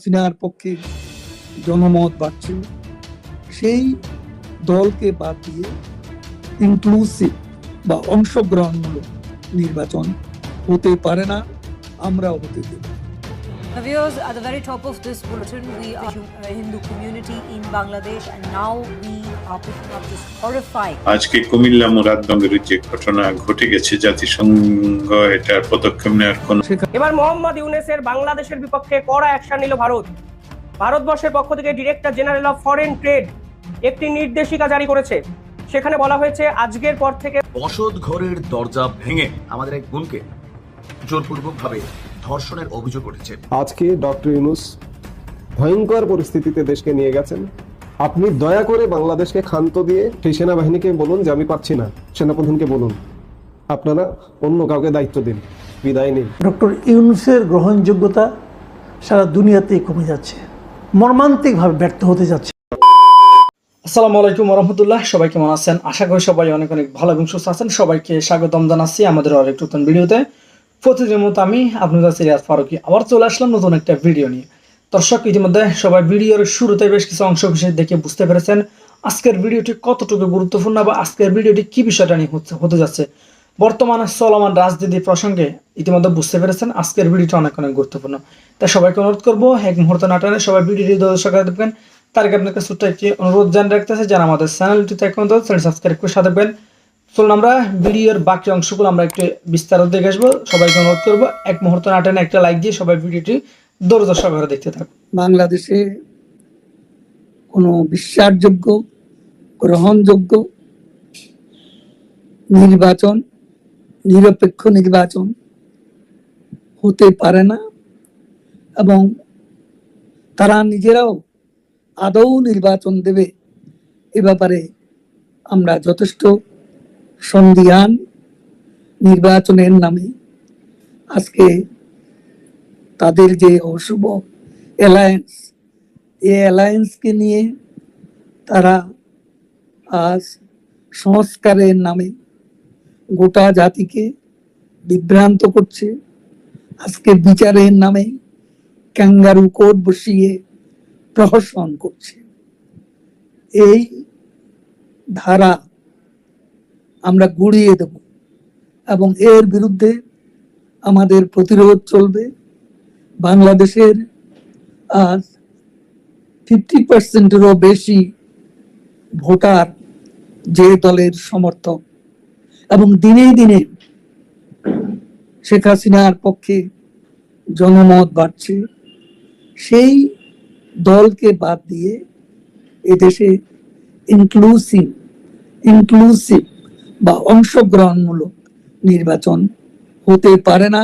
হাসিনার পক্ষে জনমত বাড়ছে। সেই দলকে বাদ দিয়ে ইনক্লুসিভ বা অংশগ্রহণমূলক নির্বাচন হতে পারে না, আমরাও হতে দেব। Now, viewers, at the very top of this bulletin, we are a Hindu community in Bangladesh, and now we are picking up this horrifying আজকে কুমিল্লা মুরাদনগরের যে ঘটনা ঘটে গেছে জাতিসংঘ এটার পদক্ষেপ নেওয়ার কোন এবার মোহাম্মদ ইউনেসের বাংলাদেশের বিপক্ষে কড়া অ্যাকশন নিল ভারত। ভারতবর্ষের পক্ষ থেকে director general of foreign trade একটি নির্দেশিকা জারি করেছে। সেখানে বলা হয়েছে আজকের পর থেকে বসত ঘরের দরজা ভেঙে আমাদের এক বোনকে জোরপূর্বকভাবে ধর্ষণের অভিযোগ উঠেছে। আজকে ডক্টর ইউনুস ভয়ঙ্কর পরিস্থিতিতে দেশকে নিয়ে গেছেন। আপনি দয়া করে বাংলাদেশকে ক্ষান্ত দিয়ে সেই সেনাবাহিনীকে বলুন যে আমি পারছি না। সেনাপ্রধানকে বলুন। আপনারা অন্য কাউকে দায়িত্ব দিন। বিদায় নিন। ডক্টর ইউনুসের গ্রহণযোগ্যতা সারা দুনিয়াতেই কমে যাচ্ছে। মর্মান্তিকভাবে ব্যর্থ হতে যাচ্ছে। আসসালামু আলাইকুম রহমতুল্লাহ সবাই কেমন আছেন? আশা করি সবাই অনেক অনেক ভালো এবং সুস্থ আছেন। সবাইকে স্বাগতম জানাচ্ছি আমাদের আরেক নতুন ভিডিওতে। প্রতিদিনের মতো আমি আপনাদের সিরিয়াস ফারুকি আবার চলে আসলাম নতুন একটা ভিডিও নিয়ে। দর্শক, ইতিমধ্যে সবাই ভিডিওর শুরুতে বেশ কিছু অংশ বিশেষ দেখে বুঝতে পেরেছেন আজকের ভিডিওটি কতটুকু গুরুত্বপূর্ণ বা আজকের ভিডিওটি কি বিষয়টা নিয়ে হতে যাচ্ছে। বর্তমানে চলমান রাজনীতি প্রসঙ্গে ইতিমধ্যে বুঝতে পেরেছেন আজকের ভিডিওটা অনেক অনেক গুরুত্বপূর্ণ। তাই সবাইকে অনুরোধ করব, এক মুহূর্ত নাটানে সবাই ভিডিওটি দর্শক দেখবেন। তার আগে আপনাকে ছোট্ট একটি অনুরোধ জানিয়ে রাখতেছে যারা আমাদের চ্যানেলটিতে এখন চ্যানেল সাবস্ক্রাইব করে সাথে চলুন আমরা ভিডিওর বাকি অংশগুলো আমরা একটু বিস্তারিত দেখে আসব। সবাইকে অনুরোধ করব, এক মুহূর্ত নাটানে একটা লাইক দিয়ে সবাই ভিডিওটি দৌড় সহকারে দেখতে থাকুন। বাংলাদেশে কোনো বিশ্বাসযোগ্য, গ্রহণযোগ্য নির্বাচন, নিরপেক্ষ নির্বাচন হতে পারে না এবং তারা নিজেরাও আদৌ নির্বাচন দেবে এ ব্যাপারে আমরা যথেষ্ট সন্দিহান নির্বাচনের নামে আজকে তাদের যে অশুভ অ্যালায়েন্স এই অ্যালায়েন্সকে নিয়ে তারা আজ সংস্কারের নামে গোটা জাতিকে বিভ্রান্ত করছে। আজকে বিচারের নামে ক্যাঙ্গারু কোর্ট বসিয়ে প্রহসন করছে। এই ধারা আমরা গুড়িয়ে দেব। এবং এর বিরুদ্ধে আমাদের প্রতিরোধ চলবে। বাংলাদেশের আজ ফিফটি পার্সেন্টেরও বেশি ভোটার যে দলের সমর্থক। এবং দিনে দিনে শেখ হাসিনার পক্ষে জনমত বাড়ছে। সেই দলকে বাদ দিয়ে এদেশে ইনক্লুসিভ ইনক্লুসিভ বা অংশগ্রহণমূলক নির্বাচন হতে পারে না,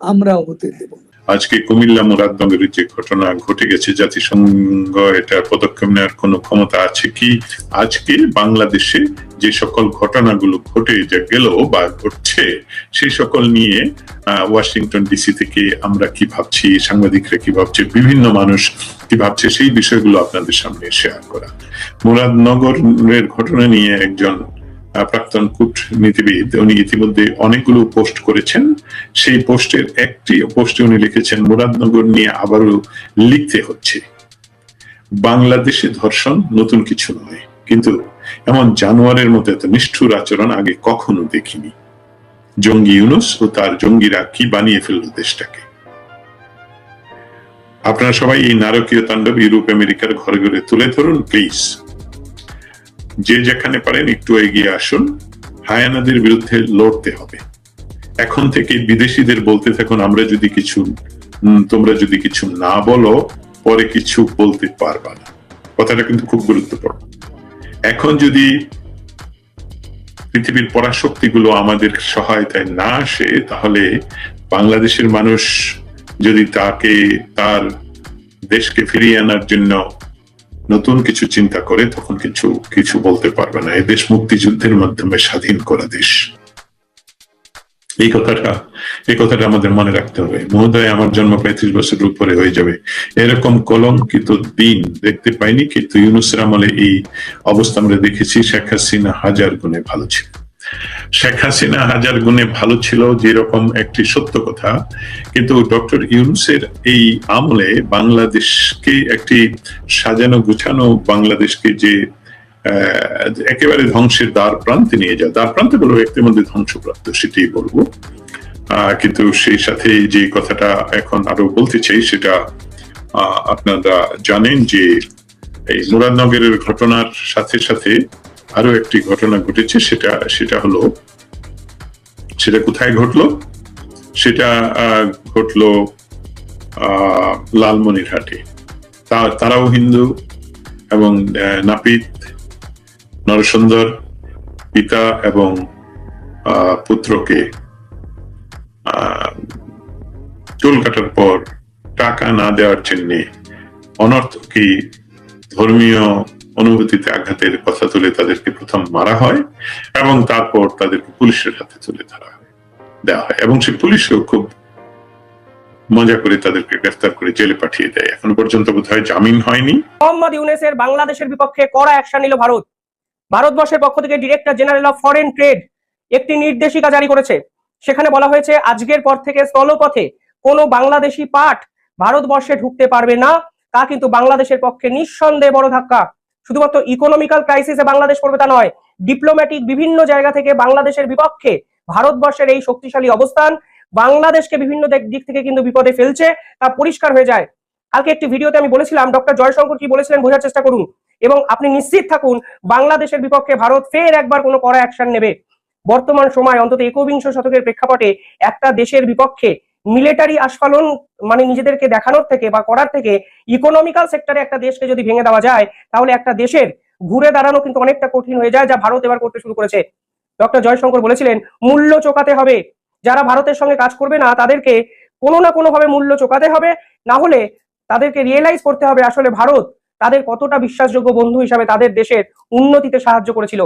আমরাও হতে দেব আজকে কুমিল্লা মুরাদনগরের যে ঘটনা ঘটে গেছে, জাতিসংঘ এটার পদক্ষেপ নেওয়ার কোনো ক্ষমতা আছে কি? আজকে বাংলাদেশে যে সকল ঘটনাগুলো ঘটে যা গেল বা ঘটছে সেই সকল নিয়ে ওয়াশিংটন ডিসি থেকে আমরা কি ভাবছি, সাংবাদিকরা কি ভাবছে, বিভিন্ন মানুষ কি ভাবছে, সেই বিষয়গুলো আপনাদের সামনে শেয়ার করা। মুরাদনগরের ঘটনা নিয়ে একজন প্রাক্তন কূটনীতিবিদ, উনি ইতিমধ্যে অনেকগুলো পোস্ট করেছেন। সেই পোস্টের একটি পোস্টে উনি লিখেছেন, মুরাদনগর নিয়ে আবারও লিখতে হচ্ছে। বাংলাদেশে ধর্ষণ নতুন কিছু নয়। কিন্তু এমন জানোয়ারের মতো এত নিষ্ঠুর আচরণ আগে কখনো দেখিনি। জঙ্গি ইউনুস ও তার জঙ্গিরা কি বানিয়ে ফেলল দেশটাকে? আপনারা সবাই এই নারকীয় তাণ্ডব ইউরোপ, আমেরিকার ঘরে ঘরে তুলে ধরুন, প্লিজ। যে যেখানে পারেন একটু এগিয়ে আসুন। হায়ানাদের বিরুদ্ধে লড়তে হবে। এখন থেকে বিদেশিদের বলতে থাকুন, আমরা যদি কিছু তোমরা যদি কিছু না বলো, পরে কিছু বলতে পারবা না। কথাটা কিন্তু খুব গুরুত্বপূর্ণ। এখন যদি পৃথিবীর পরাশক্তিগুলো আমাদের সহায়তায় না আসে, তাহলে বাংলাদেশের মানুষ যদি তাকে, তার দেশকে ফিরিয়ে আনার জন্য নতুন কিছু চিন্তা করে তখন কিছু কিছু বলতে পারবে না। এই দেশ মুক্তিযুদ্ধের মাধ্যমে স্বাধীন করা দেশ। এই কথাটা এই কথাটা আমাদের মনে রাখতে হবে। মহোদয়, আমার জন্ম পঁয়ত্রিশ বছরের উপরে হয়ে যাবে। এরকম কলঙ্কিত দিন দেখতে পাইনি, কিন্তু ইউনুসের আমলে এই অবস্থা আমরা দেখেছি। শেখ হাসিনা হাজার গুণে ভালো ছিল শেখ হাসিনা হাজার গুণে ভালো ছিল, যেরকম একটি সত্য কথা। কিন্তু ডক্টর ইউনুসের এই আমলে বাংলাদেশকে একটি সাজানো গুছানো, বাংলাদেশকে যে একেবারে ধ্বংসের দ্বার প্রান্তে নিয়ে যায় দ্বার প্রান্তে বলব মধ্যে ধ্বংসপ্রাপ্ত, সেটাই বলব। কিন্তু সেই সাথে যে কথাটা এখন আরও বলতে চাই, সেটা আপনারা জানেন যে এই মুরাদনগরের ঘটনার সাথে সাথে আরও একটি ঘটনা ঘটেছে, সেটা সেটা হলো, সেটা কোথায় ঘটলো? সেটা ঘটলো লালমনিরহাটে। তারাও হিন্দু এবং নাপিত, নরসুন্দর পিতা এবং পুত্রকে চুল কাটার পর টাকা না দেওয়ার জন্য অনর্থকী ধর্মীয় অনুভূতিতে আঘাতের কথা তুলে তাদেরকে প্রথম মারা হয় এবং তারপর তাদেরকে পুলিশের হাতে তুলে ধরা দেওয়া হয়। এবং সেই পুলিশও খুব মজা করে তাদেরকে গ্রেফতার করে জেলে পাঠিয়ে দেয়। এখনও পর্যন্ত বোধহয় জামিন হয়নি। মোহাম্মদ ইউনেসের বাংলাদেশের বিপক্ষে কড়া অ্যাকশন নিল ভারত। ভারতবর্ষের পক্ষ থেকে director general of foreign trade একটি নির্দেশিকা জারি করেছে। সেখানে বলা হয়েছে, আজকের পর থেকে স্থলপথে কোনো বাংলাদেশি পাঠ ভারতবর্ষে ঢুকতে পারবে না। তা কিন্তু বাংলাদেশের পক্ষে নিঃসন্দেহে বড় ধাক্কা। শুধুমাত্র ইকোনমিক্যাল ক্রাইসিসে বাংলাদেশ পড়বে তা নয় ডিপ্লোম্যাটিক বিভিন্ন জায়গা থেকে বাংলাদেশের বিপক্ষে ভারতবর্ষের এই শক্তিশালী অবস্থান বাংলাদেশকে বিভিন্ন দিক- থেকে কিন্তু বিপদে ফেলছে, তা পরিষ্কার হয়ে যায়। কালকে একটি ভিডিওতে আমি বলেছিলাম, ডক্টর জয়শঙ্কর কি বলেছিলেন বোঝার চেষ্টা করুন। এবং আপনি নিশ্চিত থাকুন, বাংলাদেশের বিপক্ষে ভারত ফের একবার কোনো কড়া অ্যাকশন নেবে। বর্তমান সময় অন্তত একবিংশ শতকের প্রেক্ষাপটে একটা দেশের বিপক্ষে মিলিটারি আস্ফালন মানে নিজেদেরকে দেখানোর থেকে বা করার থেকে ইকোনমিক্যাল সেক্টরে একটা দেশকে যদি ভেঙে দেওয়া যায়, তাহলে একটা দেশের ঘুরে দাঁড়ানো কিন্তু অনেকটা কঠিন হয়ে যায়, যা ভারত এবার করতে শুরু করেছে। ডক্টর জয়শঙ্কর বলেছিলেন, মূল্য চোকাতে হবে। যারা ভারতের সঙ্গে কাজ করবে না, তাদেরকে কোনো না কোনো ভাবে মূল্য চোকাতে হবে। না হলে তাদেরকে রিয়েলাইজ করতে হবে আসলে ভারত তাদের কতটা বিশ্বাসযোগ্য বন্ধু হিসাবে তাদের দেশের উন্নতিতে সাহায্য করেছিল।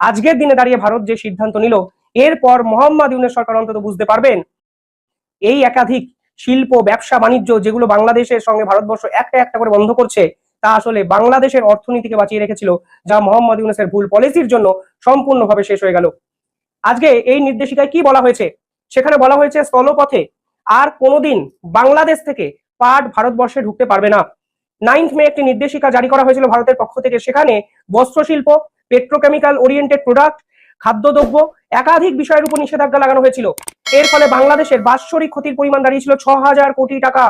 আজকের দিনে দাঁড়িয়ে ভারত যে সিদ্ধান্ত নিল, এরপর মোহাম্মদ ইউনের সরকার অন্তত বুঝতে পারবেন এই একাধিক শিল্প, ব্যবসা, বাণিজ্য যেগুলো বাংলাদেশের সঙ্গে ভারতবর্ষ একটা একটা করে বন্ধ করছে, তা আসলে বাংলাদেশের অর্থনীতিকে বাঁচিয়ে রেখেছিল, যা মোহাম্মদ ইউনুসের ভুল পলিসির জন্য সম্পূর্ণভাবে শেষ হয়ে গেল। আজকে এই নির্দেশিকায় কি বলা হয়েছে? সেখানে বলা হয়েছে, স্থলপথে আর কোনোদিন বাংলাদেশ থেকে পাট ভারতবর্ষে ঢুকতে পারবে না। নাইন্থ মে একটি নির্দেশিকা জারি করা হয়েছিল ভারতের পক্ষ থেকে। সেখানে বস্ত্রশিল্প পেট্রোকেমিক্যাল ওরিয়েন্টেড প্রোডাক্ট খাদ্যদ্রব্য একাধিক বিষয়ের উপর নিষেধাজ্ঞা লাগানো হয়েছিল। এর ফলে বাংলাদেশের বাৎসরিক ক্ষতির পরিমাণ দাঁড়িয়েছিল ছ হাজার কোটি টাকা।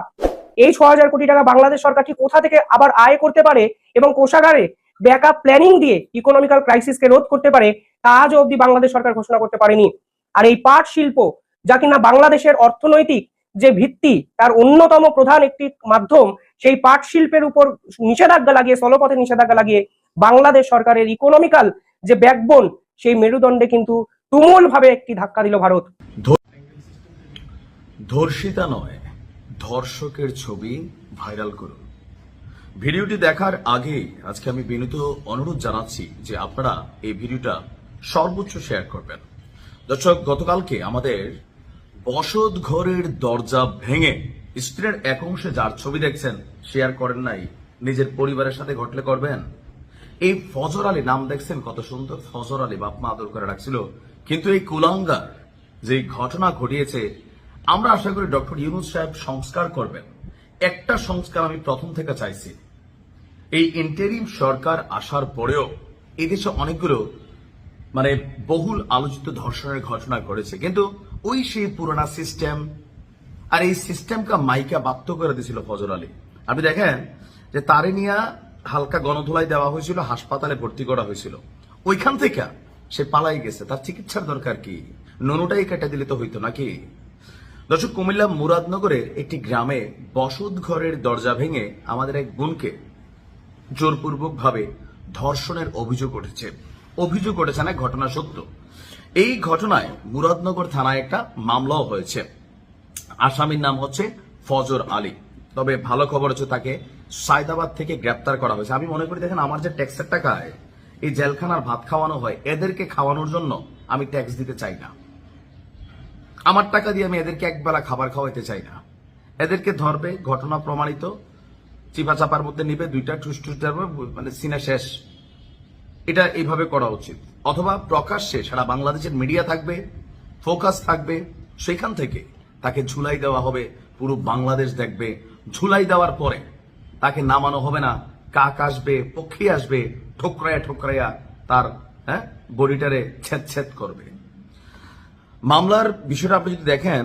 এই ছ হাজার কোটি টাকা বাংলাদেশ সরকার ঠিক কোথা থেকে আবার আয় করতে পারে এবং কোষাগারে ব্যাকআপ প্ল্যানিং দিয়ে ইকোনমিক্যাল ক্রাইসিসকে রোধ করতে পারে, তা আজও অব্দি বাংলাদেশ সরকার ঘোষণা করতে পারেনি। আর এই পাট শিল্প, যা কিনা বাংলাদেশের অর্থনৈতিক যে ভিত্তি, তার অন্যতম প্রধান একটি মাধ্যম, সেই পাট শিল্পের উপর নিষেধাজ্ঞা লাগিয়ে, স্থলপথে নিষেধাজ্ঞা লাগিয়ে বাংলাদেশ সরকারের ইকোনমিক্যাল যে ব্যাকবোন সেই মেরুদণ্ডে কিন্তু তুমুল ভাবে একটি ধাক্কা দিল ভারত। ধর্ষিতা নয়, ধর্ষকের ছবি ভাইরাল করুন। ভিডিওটি দেখার আগে আজকে আমি বিনীত অনুরোধ জানাচ্ছি যে আপনারা এই ভিডিওটা সর্বোচ্চ শেয়ার করবেন। দর্শক, গতকালকে আমাদের বসত ঘরের দরজা ভেঙে স্ক্রিনের এক অংশে যার ছবি দেখছেন, শেয়ার করেন নাই, নিজের পরিবারের সাথে ঘটলে করবেন? এই ফজর আলী নাম দেখছেন, কত সুন্দর ফজর আলী বাপমা আদর করে রাখছিল কিন্তু এই কুলাঙ্গার যে ঘটনা ঘটিয়েছে, আমরা আশা করি ডক্টর ইউনুস সাহেব সংস্কার করবেন। একটা সংস্কার আমি প্রথম থেকে চাইছি। এই ইন্টারিম সরকার আসার পরেও এদেশে অনেকগুলো মানে বহুল আলোচিত ধর্ষণের ঘটনা ঘটেছে। কিন্তু ওই সেই পুরোনা সিস্টেম আর এই সিস্টেমকে মাইকা বাধ্য করে দিয়েছিল ফজর আলী। আপনি দেখেন যে তারে নিয়ে হালকা গণধোলাই দেওয়া হয়েছিল, হাসপাতালে ভর্তি করা হয়েছিল। ওইখান থেকে সে পালাই গেছে। তার চিকিৎসার দরকার কি? নুনুটাই কেটে দিলে তো হইতো নাকি? দর্শক, কুমিল্লা মুরাদনগরের একটি গ্রামে বসত ঘরের দরজা ভেঙে আমাদের এক বোনকে জোরপূর্বক ভাবে ধর্ষণের অভিযোগ উঠেছে। অভিযোগ উঠেছে না, ঘটনা সত্য। এই ঘটনায় মুরাদনগর থানায় একটা মামলাও হয়েছে। আসামির নাম হচ্ছে ফজর আলী। তবে ভালো খবর হচ্ছে তাকে সায়দাবাদ থেকে গ্রেপ্তার করা হয়েছে। আমি মনে করি, দেখেন, আমার যে ট্যাক্সের টাকায় এই জেলখানার ভাত খাওয়ানো হয়, এদেরকে খাওয়ানোর জন্য আমি ট্যাক্স দিতে চাই না। আমার টাকা দিয়ে আমি এদেরকে একবেলা খাবার খাওয়াইতে চাই না। এদেরকে ধরবে, ঘটনা প্রমাণিত চিপা চাপার মধ্যে নিবে, দুইটা টুস টুস মানে সিনা শেষ। এটা এইভাবে করা উচিত। অথবা প্রকাশ্যে সারা বাংলাদেশের মিডিয়া থাকবে ফোকাস থাকবে, সেখান থেকে তাকে ঝুলাই দেওয়া হবে, পুরো বাংলাদেশ দেখবে। ঝুলাই দেওয়ার পরে তাকে নামানো হবে না। কাক আসবে, পক্ষী আসবে, ঠোকরায়া ঠোকরাইয়া তার হ্যাঁ বডিটারে ছেদ ছেদ করবে। মামলার বিষয়টা আপনি যদি দেখেন,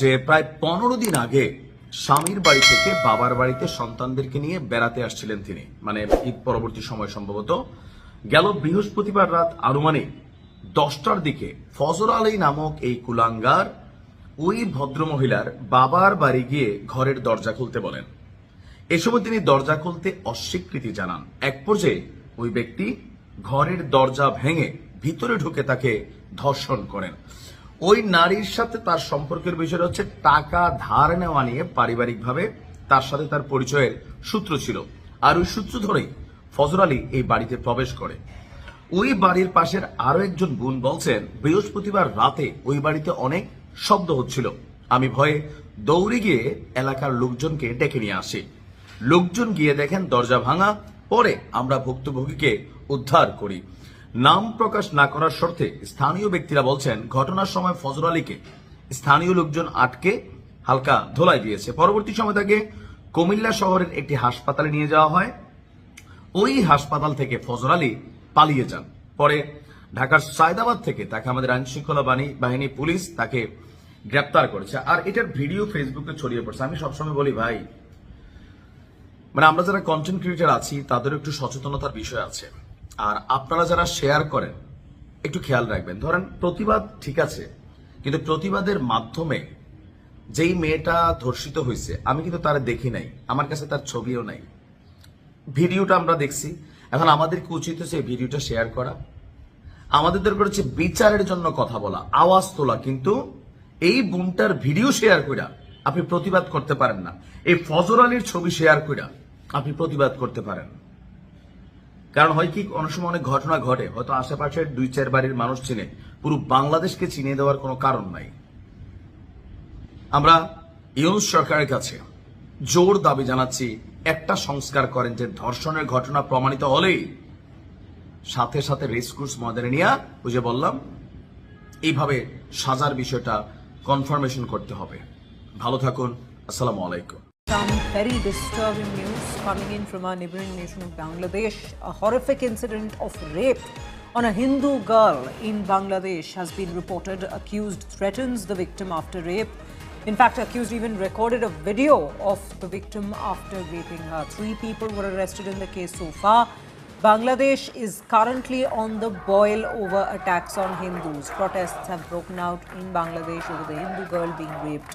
যে প্রায় পনেরো দিন আগে স্বামীর বাড়ি থেকে বাবার বাড়িতে সন্তানদেরকে নিয়ে বেড়াতে আসছিলেন তিনি। মানে ঈদ পরবর্তী সময় সম্ভবত। গেল বৃহস্পতিবার রাত আনুমানিক দশটার দিকে ফজর আলী নামক এই কুলাঙ্গার ওই ভদ্রমহিলার বাবার বাড়ি গিয়ে ঘরের দরজা খুলতে বলেন। এ সময় তিনি দরজা খুলতে অস্বীকৃতি জানান। এক পর্যায়ে ওই ব্যক্তি ঘরের দরজা ভেঙে ভিতরে ঢুকে তাকে ধর্ষণ করেন। ওই নারীর সাথে তার সম্পর্কের বিষয় হচ্ছে টাকা ধার নেওয়া নিয়ে পারিবারিকভাবে তার সাথে তার পরিচয়ের সূত্র ছিল। আর ওই সূত্র ধরেই ফজর আলী এই বাড়িতে প্রবেশ করে। ওই বাড়ির পাশের আরও একজন বোন বলছেন, বৃহস্পতিবার রাতে ওই বাড়িতে অনেক শব্দ হচ্ছিল। আমি ভয়ে দৌড়ে গিয়ে এলাকার লোকজনকে ডেকে নিয়ে আসি। লোকজন গিয়ে দেখেন দরজা ভাঙা, পরে আমরা ভুক্তভোগীকে উদ্ধার করি। নাম প্রকাশ না করার শর্তে স্থানীয় ব্যক্তিরা বলছেন, ঘটনার সময় ফজর আলীকে স্থানীয় লোকজন আটকে হালকা ধোলাই দিয়েছে। পরবর্তী সময় তাকে কুমিল্লা শহরের একটি হাসপাতালে নিয়ে যাওয়া হয়। ওই হাসপাতাল থেকে ফজর আলী পালিয়ে যান। পরে ঢাকার সায়দাবাদ থেকে তাকে আমাদের আইন শৃঙ্খলা বাহিনী পুলিশ তাকে গ্রেপ্তার করেছে। আর এটার ভিডিও ফেসবুকে ছড়িয়ে পড়ছে। আমি সবসময় বলি, ভাই মানে আমরা যারা কন্টেন্ট ক্রিয়েটার আছি তাদের একটু সচেতনতার বিষয় আছে। আর আপনারা যারা শেয়ার করেন, একটু খেয়াল রাখবেন। ধরেন, প্রতিবাদ ঠিক আছে, কিন্তু প্রতিবাদের মাধ্যমে যেই মেয়েটা ধর্ষিত হয়েছে, আমি কিন্তু তারা দেখি নাই, আমার কাছে তার ছবিও নাই। ভিডিওটা আমরা দেখছি। এখন আমাদের কি উচিত হচ্ছে ভিডিওটা শেয়ার করা? আমাদের দরকার হচ্ছে বিচারের জন্য কথা বলা, আওয়াজ তোলা, কিন্তু এই বোনটার ভিডিও শেয়ার কইরা আপনি প্রতিবাদ করতে পারেন না। এই ফজর আলীর ছবি শেয়ার কইরা আপনি প্রতিবাদ করতে পারেন। কারণ হয় কি, অনেক সময় অনেক ঘটনা ঘটে, হয়তো আশেপাশের দুই চার বাড়ির মানুষ চিনে, পুরো বাংলাদেশকে চিনিয়ে দেওয়ার কোনো কারণ নাই। আমরা ইউনুস সরকারের কাছে জোর দাবি জানাচ্ছি, একটা সংস্কার করেন যে ধর্ষণের ঘটনা প্রমাণিত হলেই সাথে সাথে রেসকোর্স ময়দানে নিয়ে যে বললাম, এইভাবে সাজার বিষয়টা কনফার্মেশন করতে হবে। ভালো থাকুন, আসসালামু আলাইকুম। Some very disturbing news coming in from our neighboring nation of Bangladesh. A horrific incident of rape on a Hindu girl in Bangladesh has been reported. Accused threatens the victim after rape. In fact, accused even recorded a video of the victim after raping her. Three people were arrested in the case so far. Bangladesh is currently on the boil over attacks on Hindus. Protests have broken out in Bangladesh over the Hindu girl being raped.